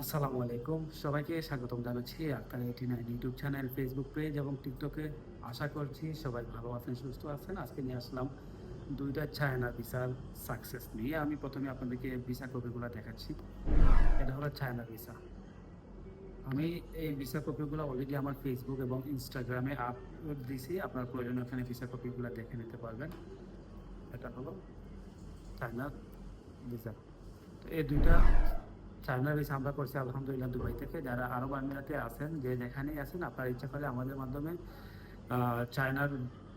আসসালামু আলাইকুম। সবাইকে স্বাগতম জানাচ্ছি Akter eighty nine YouTube channel Facebook page এবং টিকটকে আশা করছি সবাই ভালো আছেন, সুস্থ আছেন। আজকে নিয়ে আসলাম দুইটা চায়না ভিসার সাকসেস নিয়ে। আমি প্রথমে আপনাদেরকে ভিসা কপিগুলো দেখাচ্ছি। এটা হলো চায়না ভিসা আমি এই ভিসা কপিগুলো অলরেডি আমার ফেসবুক এবং ইনস্টাগ্রামে আপলোড দিয়েছি আপনার প্রয়োজন ওখানে ভিসা কপিগুলো দেখে নিতে পারবেন। এটা হলো চায়না ভিসা তো এই দুইটা চায়নার ভিসা আমরা করছি আলহামদুলিল্লাহ দুবাই থেকে। যারা আরব আমিরাতে আছেন, যে যেখানেই আছেন, আপনার ইচ্ছা করলে আমাদের মাধ্যমে চায়নার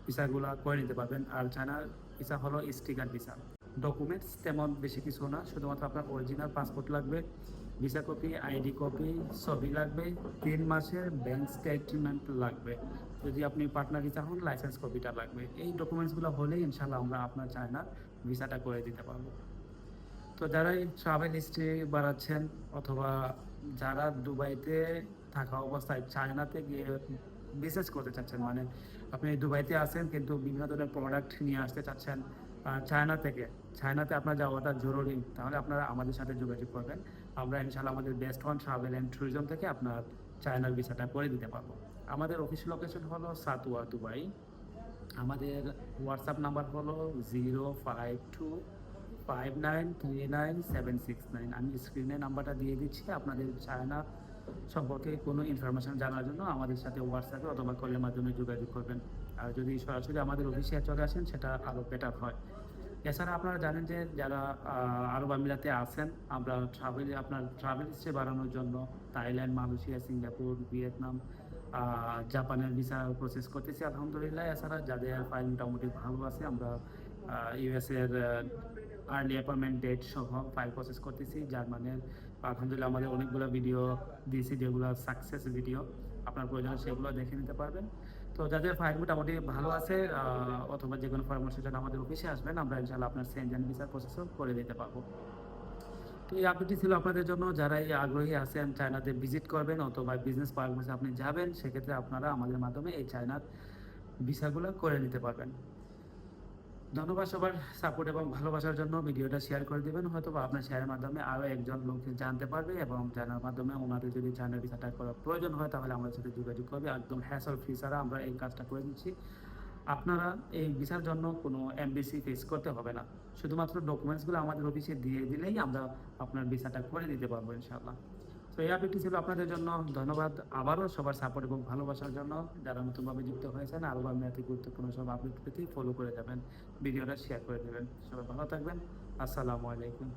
ভিসাগুলো করে নিতে পারবেন। আর চায়নার ভিসা হলো স্টিকার ভিসা। ডকুমেন্টস তেমন বেশি কিছু না, শুধুমাত্র আপনার অরিজিনাল পাসপোর্ট লাগবে ভিসা কপি আইডি কপি ছবি লাগবে, তিন মাসের ব্যাংক স্টেটমেন্ট লাগবে। যদি আপনি পার্টনার ভিসা হন লাইসেন্স কপিটা লাগবে। এই ডকুমেন্টসগুলো হলেই ইনশাল্লাহ আমরা আপনার চায়নার ভিসাটা করে দিতে পারব। তো যারা ট্রাভেল হিস্ট্রি বাড়াচ্ছেন অথবা যারা দুবাইতে থাকা অবস্থায় চায়নাতে গিয়ে বিজনেস করতে চাচ্ছেন মানে আপনি দুবাইতে আছেন কিন্তু বিভিন্ন ধরনের প্রোডাক্ট নিয়ে আসতে চাচ্ছেন চায়না থেকে, চায়নাতে আপনার যাওয়াটা জরুরি, তাহলে আপনারা আমাদের সাথে যোগাযোগ করবেন, আমরা ইনশাল্লাহ আমাদের best one travel and tourism থেকে আপনার চায়নার ভিসাটা করে দিতে পারব। আমাদের অফিস লোকেশন হলো সাতুয়া, দুবাই। আমাদের হোয়াটসঅ্যাপ নাম্বার হলো zero five two five nine three nine seven six nine আমি স্ক্রিনে নাম্বারটা দিয়ে দিচ্ছি আপনাদের চায়না সম্পর্কে কোনো ইনফরমেশন জানার জন্য আমাদের সাথে হোয়াটসঅ্যাপে অথবা কলের মাধ্যমে যোগাযোগ করবেন। আর যদি সরাসরি আমাদের অফিসে চলে আসেন, সেটা আরও বেটার হয়। এছাড়া আপনারা জানেন যে যারা আরব আমিরাতে আছেন, আমরা ট্রাভেল আপনার ট্রাভেল হিস্ট্রি বাড়ানোর জন্য থাইল্যান্ড, মালয়েশিয়া, সিঙ্গাপুর, ভিয়েতনাম জাপানের ভিসা প্রসেস করতেছি আলহামদুলিল্লাহ। এছাড়া যাদের ফাইল মোটামুটি ভালো আছে, আমরা ইউএস এর আর্লি অ্যাপয়েন্টমেন্ট ডেট সহ ফাইল প্রসেস করতেছি। জার্মানের আলহামদুলিল্লাহ আমাদের অনেকগুলো ভিডিও দিয়েছি যেগুলো সাকসেস ভিডিও আপনার প্রয়োজন সেগুলো দেখে নিতে পারবেন। তো যাদের ফাইল মোটামুটি ভালো আছে অথবা যে কোনো পরামর্শের জন্য আমাদের অফিসে আসবেন, আমরা ইনশাল্লাহ আপনার সেন্ট ভিসা প্রসেসও করে দিতে পারব। তো এই আপডেটটি ছিল আপনাদের জন্য। যারা এই আগ্রহী আছেন, চায়নাতে ভিজিট করবেন অথবা বিজনেস পারপাসে আপনি যাবেন, সেক্ষেত্রে আপনারা আমাদের মাধ্যমে এই চায়নার ভিসাগুলো করে নিতে পারবেন। ধন্যবাদ সবার সাপোর্ট এবং ভালোবাসার জন্য ভিডিওটা শেয়ার করে দিবেন। হয়তো আপনার শেয়ারের মাধ্যমে আরও একজন লোক জানতে পারবে এবং জানার মাধ্যমে ওনাদের যদি চায়নার ভিসাটা করার প্রয়োজন হয়, তাহলে আমাদের সাথে যোগাযোগ করবে। একদম হ্যাসল ফ্রি ছাড়া আমরা এই কাজটা করে দিচ্ছি। আপনারা এই ভিসার জন্য কোনো এমবিসি ফেস করতে হবে না। শুধুমাত্র ডকুমেন্টসগুলো আমাদের অফিসে দিয়ে দিলেই আমরা আপনার ভিসাটা করে দিতে পারব ইনশাআল্লাহ। তো এই আপডেটটি ছিল আপনাদের জন্য। ধন্যবাদ আবারও সবার সাপোর্ট এবং ভালোবাসার জন্য। যারা নতুনভাবে যুক্ত হয়েছেন আরও আপনাদের গুরুত্বপূর্ণ সব আপডেট পেতে ফলো করে যাবেন, ভিডিওটা শেয়ার করে দেবেন। সবাই ভালো থাকবেন। আসসালামু আলাইকুম।